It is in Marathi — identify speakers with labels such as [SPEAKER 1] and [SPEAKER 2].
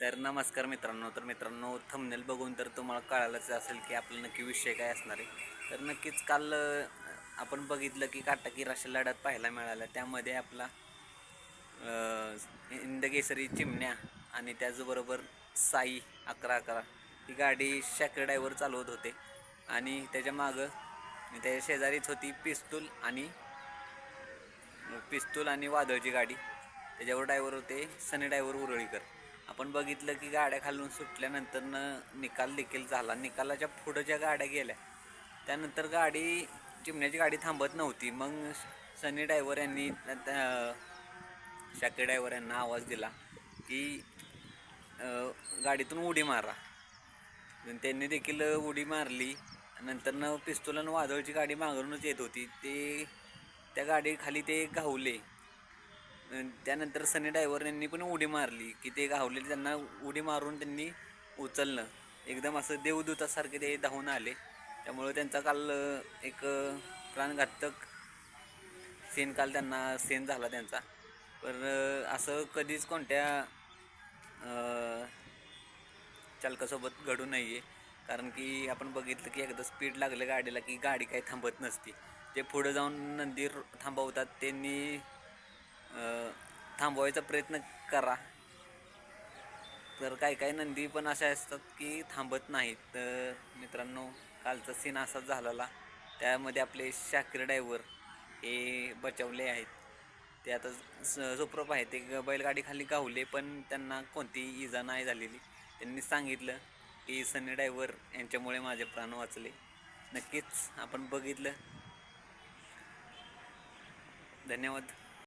[SPEAKER 1] तर नमस्कार मित्रांनो तर मित्रांनो थंबनेल बघून तर तुम्हाला कळालंच असेल की आपला नक्की विषय काय असणार आहे. तर नक्कीच काल आपण बघितलं की काटाकी राशी लढ्यात पाहायला मिळाला. त्यामध्ये आपला इंदगेसरी इंदकेसरी चिमण्या आणि त्याचबरोबर साई अकरा अकरा ही गाडी शाकर ड्रायव्हर चालवत होते. आणि त्याच्या मागं त्याच्या शेजारीच होती पिस्तूल आणि पिस्तूल आणि वादळची गाडी. त्याच्यावर ड्रायव्हर होते सनी ड्रायव्हर उरळीकर. आपण बघितलं की गाड्या खालून सुटल्यानंतर निकाल देखील झाला. निकालाच्या पुढं ज्या गाड्या गेल्या त्यानंतर गाडी चिमण्याची गाडी थांबत नव्हती. मग सनी ड्रायव्हर यांनी शाके ड्रायव्हर यांना आवाज दिला की गाडीतून उडी मारा. त्यांनी देखील उडी मारली. नंतर पिस्तूल आणि वादळची गाडी मागूनच येत होती. ते त्या गाडीखाली ते घावले. त्यानंतर सनी ड्रायव्हर यांनी पण उडी मारली की ते गावलेले त्यांना उडी मारून त्यांनी उचललं. एकदम असं देवदूतासारखे ते धावून आले. त्यामुळं त्यांचा काल एक प्राणघातक सीन काल त्यांना सीन झाला त्यांचा. पण असं कधीच कोणत्या चालकासोबत घडू नये कारण की आपण बघितलं की एकदा स्पीड लागलं गाडीला की गाडी काही थांबत नसते. ते पुढं जाऊन नंदी थांबवतात त्यांनी थांबवायचा प्रयत्न करा. तर काही काही नंदी पण अशा असतात की थांबत नाहीत. तर मित्रांनो कालचा सीन असा झालेला. त्यामध्ये आपले शाकीर ड्रायव्हर हे बचावले आहेत. ते आता स- सुप्रभ आहेत ते बैलगाडीखाली बैलगाडी खाली गावले पण त्यांना कोणतीही इजा नाही झालेली. त्यांनी सांगितलं की सनी ड्रायव्हर यांच्यामुळे माझे प्राण वाचले. नक्कीच आपण बघितलं. धन्यवाद.